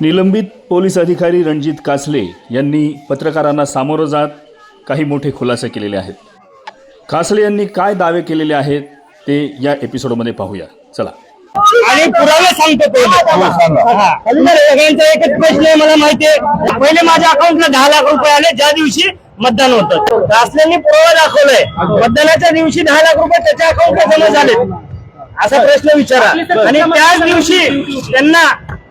निलंबित पोलीस अधिकारी रणजित कासले यांनी पत्रकारांना सामोरं जात काही मोठे खुलासे केलेले आहेत. कासले यांनी काय दावे केलेले आहेत ते या एपिसोडमध्ये पाहूया. चला. आणि पुरावे सांगतो पहिले. हा. एकच प्रश्न आहे मला माहितीये पहिले माझ्या अकाउंटला दहा लाख रुपये आले ज्या दिवशी मतदान होतं. रासलेंनी पुरावा दाखवलाय. मतदानाच्या दिवशी दहा लाख रुपये त्याच्या अकाउंटला जमा झाले असा प्रश्न विचारा. आणि त्याच दिवशी त्यांना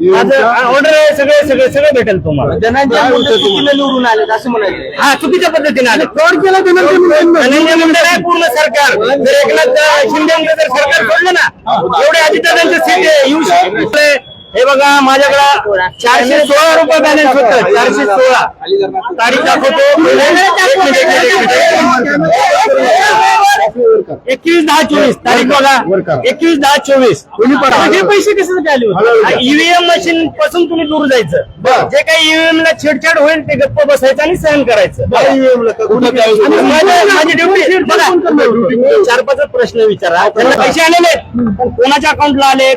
ऑर्डर आहे सगळे सगळे सगळे भेटेल तुम्हाला. निवडून आले असं म्हणायचं. हा चुकीच्या पद्धतीने आले फ्रॉड केला धनंजय मुंडे नाही पूर्ण सरकार. जर एकनाथ शिंदे जर सरकार सोडलं ना. एवढे अजितदादांचे सीट येऊ शकते हे बघा माझ्याकडे चारशे सोळा रुपये बॅलन्स होत. चारशे सोळा. तारीख दाखवतो. एकवीस दहा चोवीस. तारीख बघा. एकवीस दहा चोवीस. हे पैसे कसे आले ईव्हीएम मशीन पासून तुम्ही दूर जायचं. जे काही ईव्हीएम ला छेडछाड होईल ते गप्प बसायचं आणि सहन करायचं. माझ्या- माझी ड्युटी बघा. चार पाच प्रश्न विचारा. त्यांना पैसे आलेले आहेत. पण कोणाच्या अकाउंटला आलेत?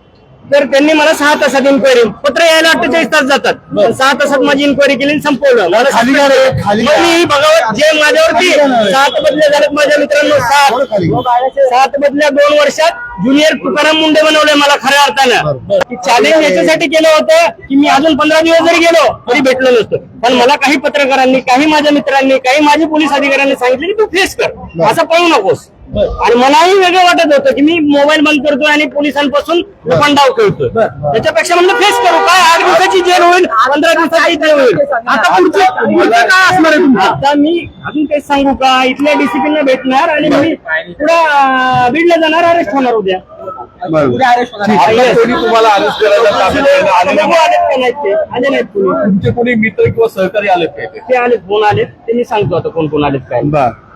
तर त्यांनी मला सहा तासात इन्क्वायरी पत्र यायला अठ्ठेचाळीस तास जातात. पण सहा तासात माझी इन्क्वायरी केली संपवलं. मला खाली मी बघावत जे माझ्यावरती सात बदल्या झाल्यात माझ्या मित्रांनो सात. सात बदल्या दोन वर्षात ज्युनियर तुकाराम मुंडे बनवले मला खऱ्या अर्थानं. चॅलेंज याच्यासाठी केलं होतं की मी अजून पंधरा दिवस जरी गेलो तरी भेटलो नसतो. पण मला काही पत्रकारांनी काही माझ्या मित्रांनी काही माझे पोलीस अधिकाऱ्यांनी सांगितले की तू फेस कर. असं पळू नकोस. आणि मलाही वेगळं वाटत होतं की मी मोबाईल बंद करतोय आणि पोलिसांपासून आपण डाव खेळतोय. त्याच्यापेक्षा म्हणलं फेस करू. काय आठ दिवसाची जेल होईल? पंधरा दिवसाची जेल होईल? आता पुढचं पुढचं काय असणार आहे तुमचं? आता मी अजून काही सांगू का? इथल्या डिसिप्लिनला भेटणार आणि मी पुढे बीडला जाणार अरेस्ट होणार उद्या. कोणी तुम्हाला अरेस्ट करायला? आलेत कोणी. तुमचे कोणी मित्र किंवा सहकारी आले काय ते? ते आलेत फोन आलेत? ते मी सांगतो आता कोण कोण आलेत काय.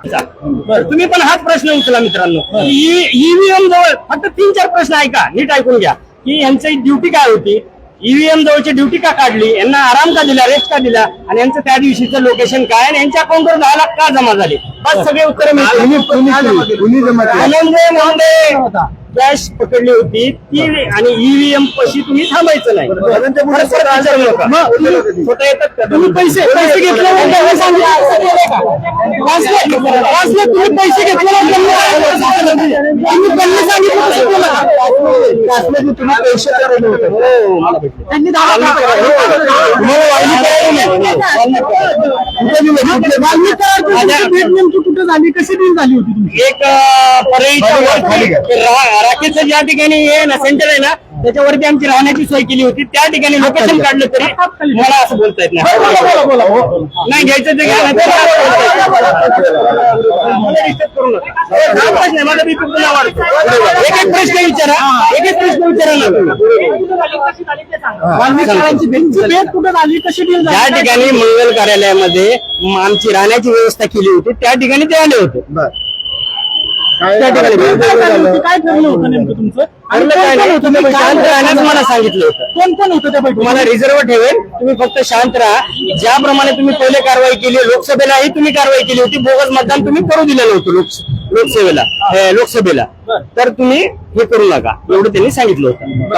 तुम्ही पण हाच प्रश्न उचला मित्रांनो. ईव्हीएम जवळ फक्त तीन चार प्रश्न ऐका नीट ऐकून घ्या. की यांची ड्युटी काय होती? ईव्हीएम जवळची ड्युटी का काढली? यांना आराम का दिला रेस्ट का दिला? आणि यांचं त्या दिवशीचं लोकेशन काय? आणि यांच्या अकाउंटवर दहा लाख का जमा झाले? बस सगळे उत्तर मुंडे कॅश पकडली होती. ती आणि ईव्हीएम पशी तुम्ही थांबायचं नाही. स्वतः येतात का? तुम्ही पैसे पैसे घेतले तुम्ही पैसे घेतले तुम्ही पैसे करायला होते. हो. हो, कुठे झाली? कशी डील झाली होती तुमची? एक परळीच्या वरती रा- राकेशचं ज्या ठिकाणी हे ना सेंटर आहे ना त्याच्यावरती आमची राहण्याची सोय केली होती. त्या ठिकाणी लोकेशन काढलं तरी मला असं बोलता येत नाही. नाही घ्यायचं ते घ्या मला येत हा. एक एक प्रश्न भेट कुठं झाली? कशी डील ज्या ठिकाणी मंगल कार्यालयामध्ये आमची राहण्याची व्यवस्था केली होती त्या ठिकाणी ते आले होते. त्या ठिकाणी काय ठरलं होतं नेमकं तुमचं? आणि काय नाही. तुम्ही शांत मला सांगितलं होतं. कोण कोण होतं त्या तुम्हाला रिझर्व ठेवेल तुम्ही फक्त शांत राहा. ज्याप्रमाणे तुम्ही पहिले कारवाई केली लोकसभेलाही तुम्ही कारवाई केली होती. बोगस मतदान तुम्ही करू दिलेलं होतं लोकस- लोकसेवेला हे, लोकसभेला. तर तुम्ही हे करू नका. एवढं त्यांनी सांगितलं होतं.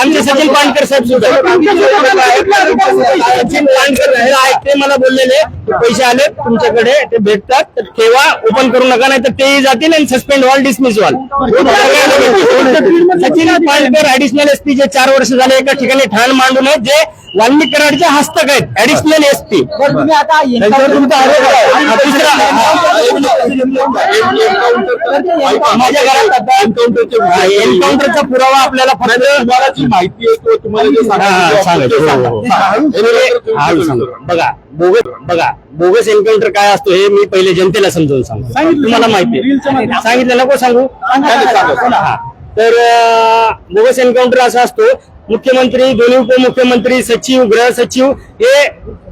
आमचे सचिन पानकर साहेब सुद्धा. सचिन पानकर हे ते मला बोललेले. की पैसे आले तुमच्याकडे ते भेटतात. तर ठेवा ओपन करू नका नाही तर तेही जातील आणि सस्पेंड व्हाल डिसमिस व्हाल सचिन पानकर ऍडिशनल एसपी जे चार वर्ष झाले एका ठिकाणी ठाण मांडून आहेत जे वाल्मिक कराडचे हस्तक आहेत. ऍडिशनल एसपी तुम्ही आता त्यांच्यावर तुमचा आरोप आहे. माझ्या घरात एन्काउंटरचा पुरावा आपल्याला फक्त तुम्हाला जी माहिती आहे किंवा तुम्हाला जे हा, हा, हो, सांगा. बघा बोगस बघा बोगस एन्काउंटर काय असतो हे मी पहिले जनतेला समजावून सांगतो. तुम्हाला माहिती आहे. सांगितलं नको सांगू. हा. तर बोगस एन्काउंटर असा असतो. मुख्यमंत्री दोन्ही उपमुख्यमंत्री सचिव गृह सचिव हे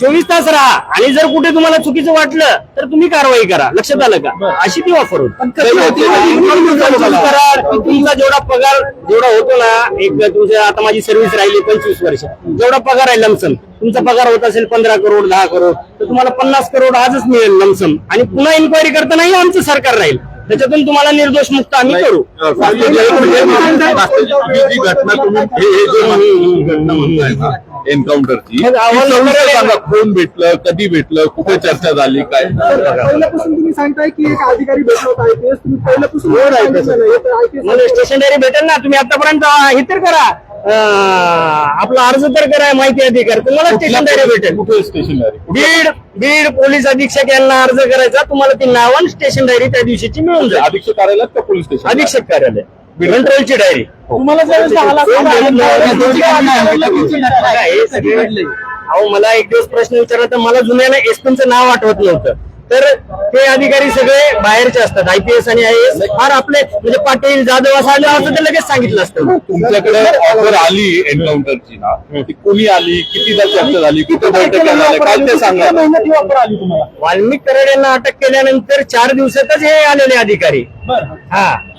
चोवीस तास राहा. आणि जर कुठे तुम्हाला चुकीचं वाटलं तर तुम्ही कारवाई करा. लक्षात आलं का? अशी ती ऑफर होती. करार तुमचा जेवढा पगार जेवढा होतो ना एक तुमच्या आता माझी सर्व्हिस राहिली पंचवीस वर्ष. जेवढा पगार आहे लमसम तुमचा पगार होत असेल पंधरा करोड दहा करोड तर तुम्हाला पन्नास करोड आजच मिळेल लमसम आणि पुन्हा इन्क्वायरी करतानाही आमचं सरकार राहील. त्याच्यातून तुम्हाला निर्दोष मुक्त आम्ही करू. ही जी घटना तुम्ही हे हे जे ही घटना म्हणताय ना एन्काउंटरची मग आव्हान सगळं वगैरे- सांगा कोण भेटलं कधी भेटलं कुठे चर्चा झाली काय? पहिल्यापासून तुम्ही सांगताय की एक अधिकारी भेटला होता तुम्ही पहिल्यापासून नाही. हे मला स्टेशनरी भेटेल ना तुम्ही आतापर्यंत हे तर करा. आपला अर्ज तर करा माहिती अधिकार तुम्हाला स्टेशनरी भेटेल. कुठे स्टेशनरी बीड बीड पोलीस अधीक्षक यांना अर्ज करायचा तुम्हाला ती नावन स्टेशन डायरी त्या दिवशीची मिळून जाईल. अधीक्षक कार्यालयात का पोलीस स्टेशन अधीक्षक कार्यालय कंट्रोलची डायरी तुम्हाला हे अहो मला एक दिवस प्रश्न विचारला तर मला जुन्याला एसपीचं नाव आठवत नव्हतं. तर ते अधिकारी सगळे बाहेरचे असतात. आयपीएस आणि आय एस फार आपले म्हणजे पाटील जाधव असं आलं असं ते लगेच सांगितलं असतं. तुमच्याकडे ऑफर आली एन्काउंटरची ना ती कोणी आली? कितीदा चर्चा झाली कुठे बैठक झाल्या काय ते सांगा. महिन्यात ऑफर आली तुम्हाला? वाल्मिक कराड यांना अटक केल्यानंतर चार दिवसातच हे आलेले अधिकारी. हा.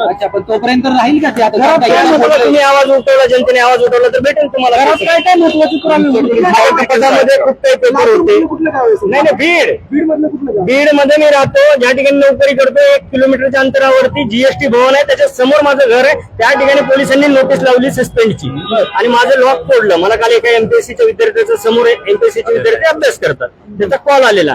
अच्छा पण तोपर्यंत राहील का ते आता? घरात काय महत्त्वाचं? तुम्ही आवाज उठवला जनतेने आवाज उठवला तर भेटेल तुम्हाला. घरात काय काय महत्वाची पदामध्ये खूप काही पेपर होते. कुठलं गाव आहे नाही नाही बीड. बीड मधलं कुठलं गाव बीडमध्ये मी राहतो. ज्या ठिकाणी नोकरी करतो एक किलोमीटरच्या अंतरावरती जीएसटी भवन आहे. त्याच्यासमोर माझं घर आहे. त्या ठिकाणी पोलिसांनी नोटीस लावली सस्पेंडची आणि माझं लॉक तोडलं मला काल एका एमपीएससीच्या विद्यार्थ्याच्या समोर एमपीएससीचे विद्यार्थी अभ्यास करतात. त्याचा कॉल आलेला.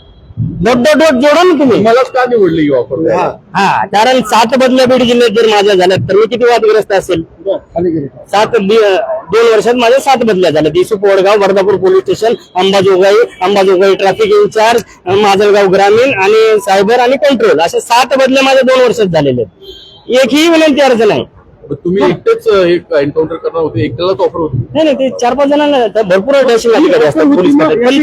डोट डोट डोट जोडा ना तुम्ही. मलाच का निवडली ही हा. कारण सात बदल्या बीड जिल्ह्यात जर माझ्या झाल्यात तर मी किती वादग्रस्त असेल? सात दोन वर्षात माझ्या सात बदल्या झाल्या दिसू Vadgaon Vardhapur police station Ambajogai Ambajogai traffic incharge Majalgaon ग्रामीण आणि सायबर आणि कंट्रोल. अशा सात बदल्या माझ्या दोन वर्षात झालेले आहेत. एकही विनंती अर्ज नाही. तुम्ही एकटेच हे एन्काउंटर करणार होते. एकट्यालाच ऑफर होती. नाही नाही ते चार पाच जणांना भरपूर. पण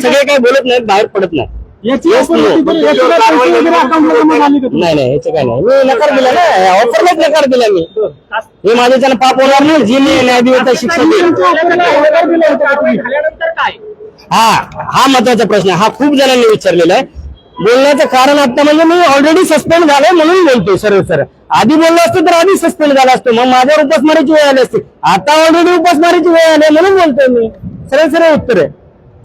सगळे काही बोलत नाहीत बाहेर पडत नाही याची Yes, offer no. होती तर याची काय पैसे वगैरे account ला जमा झाले का नाही नाही याचं काय नाही. मी नकार दिला ना. ऑफरलाच नकार दिला मी. हे माझ्या त्यानं पाप होणार नाही. जी मी न्यायदेवता शिक्षा देईल. हा हा महत्त्वाचा प्रश्न आहे. हा खूप जणांनी विचारलेला आहे. बोलण्याचं कारण आता म्हणजे मी ऑलरेडी सस्पेंड झालोय म्हणून बोलतोय सरळ सर. आधी बोललो असतो तर आधी सस्पेंड झाला असतो. मग माझ्यावर उपासमारीची वेळ आली असते. आता ऑलरेडी उपासमारीची वेळ आली आहे म्हणून बोलतोय मी. सरळ सरळ उत्तर आहे.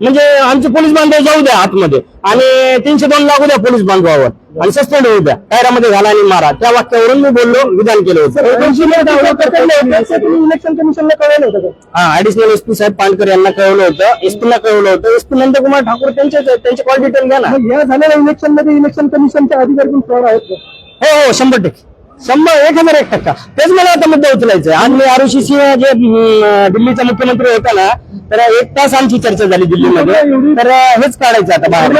म्हणजे आमचे पोलीस बांधव जाऊ द्या आतमध्ये. आणि तीनशे दोन लागू द्या पोलीस बांधवावर. आणि सस्पेंड होऊ द्या. कायद्यामध्ये घाला आणि मारा. त्या वाक्यावरून मी बोललो विधान केलं होतं. इलेक्शन कमिशनला कळलं होतं हा ऍडिशनल एसपी साहेब पानकर यांना कळवलं होतं. एसपीला कळवलं होतं. एसपी नंदकुमार ठाकूर त्यांचे त्यांचे कॉल डिटेल घ्या ना. या झालेल्या इलेक्शनमध्ये इलेक्शन कमिशनचे अधिकारी पण फ्रॉड आहेत? हो हो शंभर टक्के. शंभर एक हजार एक टक्का. तेच मला आता मुद्दा उचलायचा मी आरुषी सिंह जे दिल्लीचा मुख्यमंत्री होता ना तर एक तास आमची चर्चा झाली दिल्लीमध्ये. तर हेच काढायचं आता बाहेर.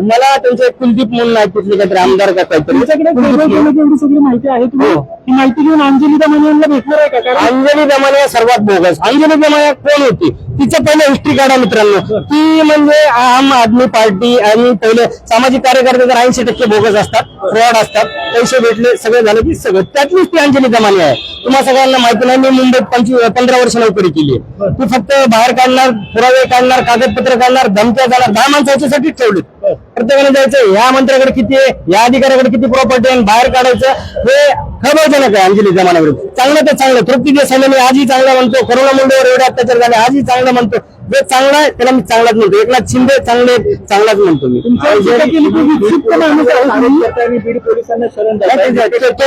मला त्यांचे कुलदीप म्हणून आहे तिथले काहीतरी आमदार का काहीतरी. सगळी माहिती आहे तुम्ही? हो. माहिती घेऊन अंजली दमानी यांना भेटणार आहे का? अंजली दमाने सर्वात बोगस. अंजली दमाने कोण होती? तिचं पहिले हिस्ट्री काढा मित्रांनो. ती म्हणजे आम आदमी पार्टी आणि पहिले सामाजिक कार्यकर्ते तर ऐंशी टक्के बोगस असतात फ्रॉड असतात. पैसे भेटले सगळे झाले की सगळं. त्यातलीच ती अंजली दमाने आहे. तुम्हाला सगळ्यांना माहिती नाही मी मुंबईत पंचवीस पंधरा वर्ष नोकरी केली ती फक्त बाहेर काढणार पुरावे काढणार कागदपत्र काढणार धमक्या जाणार दहा माणसं याच्यासाठीच ठेवली प्रत्येकाने जायचं ह्या मंत्र्याकडे किती आहे? या अधिकाऱ्याकडे किती प्रॉपर्टी आहे? आणि बाहेर काढायचं? हे खबरजनक आहे अंजली जमान्याविरुद्ध चांगलं तर चांगलं. तृप्ती देसाईने आजही चांगला म्हणतो. करोना मुंडेवर एवढे अत्याचार झाले आजही चांगलं म्हणतो. जे चांगला आहे त्याला मी चांगलाच म्हणतो. एकनाथ शिंदे चांगले आहेत, चांगलाच म्हणतो मी. ते-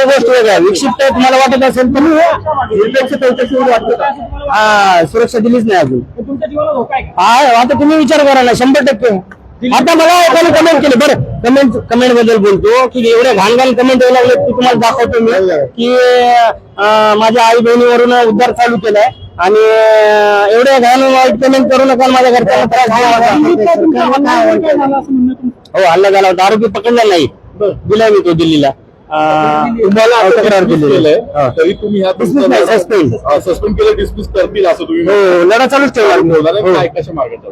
गोष्ट वेगळी विक्षिप्त तुम्हाला वाटत असेल तर निरपेक्ष वाटतं? हा सुरक्षा दिलीच नाही अजून? हा आता तुम्ही विचार करा ना. शंभर टक्के. आता मला एकाने कमेंट केली बरं कमेंट कमेंटबद्दल बोलतो की एवढे घाण घाण कमेंट यायला लागले की तुम्हाला दाखवतो मी की माझ्या आई बहिणीवरून उद्धार चालू केलाय आणि एवढे घाण वाईट कमेंट करू नका माझ्या म्हणणं तुमचं? हो हल्ला झाला होता आरोपी पकडला नाही दिलाय मी तो दिल्लीला हो, हा. तरी तुम्ही. सस्पेंड केलं डिसमिस करतील असं तुम्ही हो लढा चालूच ठेवला ठेवणार. हो. काय कशा मार्ग आ,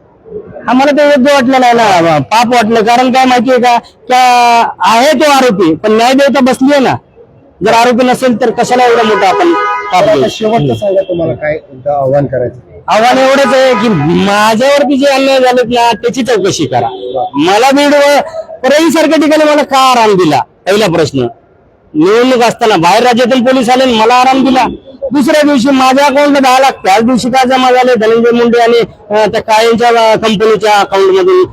आम्हाला ते योग्य वाटलं नाही ना पाप वाटलं. कारण काय माहितीये का त्या आहे तो आरोपी पण न्याय देवता बसली आहे ना. जर आरोपी नसेल तर कशाला एवढा मोठा आपण पाप देऊ? शेवटचं सांगा तुम्हाला काय आव्हान करायचं? आव्हान एवढंच आहे की माझ्यावरती जे अन्याय झालेत ना त्याची चौकशी करा. मला बीड परळी सारख्या ठिकाणी मला का आराम दिला? पहिला प्रश्न. निवडणूक असताना बाहेर राज्यातून पोलीस आले आणि मला आराम दिला. दुसऱ्या दिवशी माझ्या अकाउंटला दहा लाख त्याच दिवशी काय जमा झाले? धनंजय मुंडे आणि त्या कायमच्या कंपनीच्या अकाउंट मधून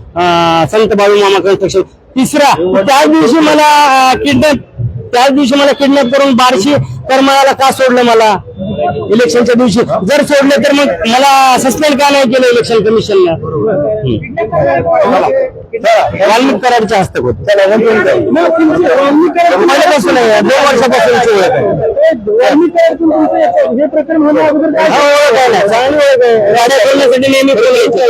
संत बाबू मामा कन्स्ट्रक्शन तिसरा त्याच दिवशी मला किडनॅप त्याच दिवशी मला किडनॅप करून बारशी मला का सोडलं मला? इलेक्शनच्या दिवशी. जर सोडले तर मग मला सस्पेंड का नाही केलं इलेक्शन कमिशनला वाल्मिक कराडच्या हस्तक होत पहिल्यापासून आहे, दोन वर्षापासूनची ओळख आहे. चांगली ओळख. गाड्या सोडण्यासाठी नेहमी फोन यायचे.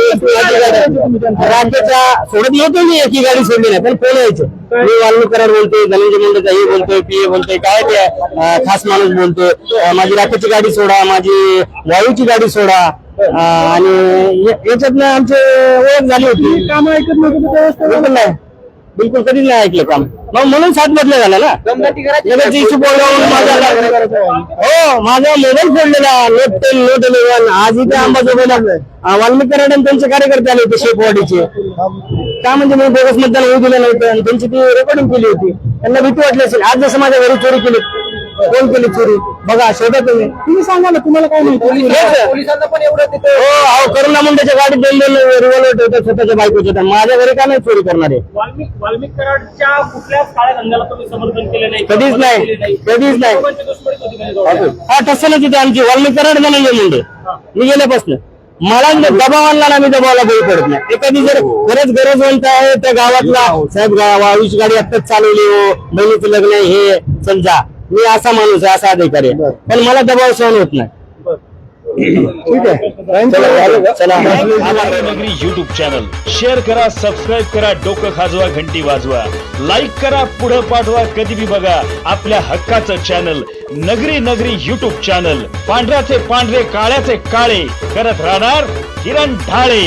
राज्याच्या सोडत नव्हतो मी एकी गाडी सोडली नाही पण फोन यायचे. मी वाल्मिक कराड बोलतोय धनंजय मुंडेचा हे बोलतोय पीए बोलतोय काय ते खास माणूस बोलतोय. माझी राखेची गाडी सोडा माझी वाळूची गाडी सोडा. आणि या- याच्यातनं आमची ओळख झाली होती. काम ऐकत नव्हतं बिलकुल नाही. बिलकुल कधीच नाही ऐकलं काम. मग म्हणून सात बदल्या झाला ना? हो माझा मोबाईल फोडलेला. नोट टेन नोट इलेव्हन आज इथे अंबाजोगाईला अं, वाल्मिकी कराड आणि त्यांचे कार्यकर्ते आले होते शेपवाडीचे का म्हणजे मी बोगस मतदान होऊ दिलं नव्हतं आणि त्यांची ती रेकॉर्डिंग केली होती. त्यांना भीती वाटली असेल. आज जसं माझ्या घरी चोरी केली. कोण केली चोरी? बघा शोधा तुम्ही. तुम्ही सांगा ना तुम्हाला काय माहिती? पोलिसांना पण एवढं हो अहो करुणा मुंडेच्या गाडीत दोन दोन रिव्हॉल्वर ठेवतात स्वतःच्या बायकोच्या तर माझ्या घरी का नाही चोरी करणार आहे वाल्मिक वाल्मिक कराडच्या कुठल्याच काळ्या धंद्याला तुम्ही समर्थन केले नाही? कधीच नाही. केले नाही. कधीच नाही. दोघांची दुश्मनीच होती म्हणजे. हा तिथे आमची वाल्मिक कराड नाही मुंडे. मी गेल्यापासून. मला जर दबाव आणला ना मी दबावाला बळी पडत नाही. एखादी जर खरंच गरजवंत आहे त्या गावातला. साहेब गाव आयुष गाडी आत्ताच चालवली हो. बहिणीचं लग्न आहे हे. समजा. मी असा माणूस आहे असा अधिकारी आहे. पण मला दबाव सहन होत नाही. ठीक आहे. चला नगरी युट्यूब चॅनल शेअर करा सबस्क्राईब करा डोकं खाजवा घंटी वाजवा. लाईक करा पुढं पाठवा कधी बी बघा आपल्या हक्काचं चॅनल नगरी नगरी युट्यूब चॅनल पांढऱ्याचे पांढरे काळ्याचे काळे. करत राहणार किरण ढाळे.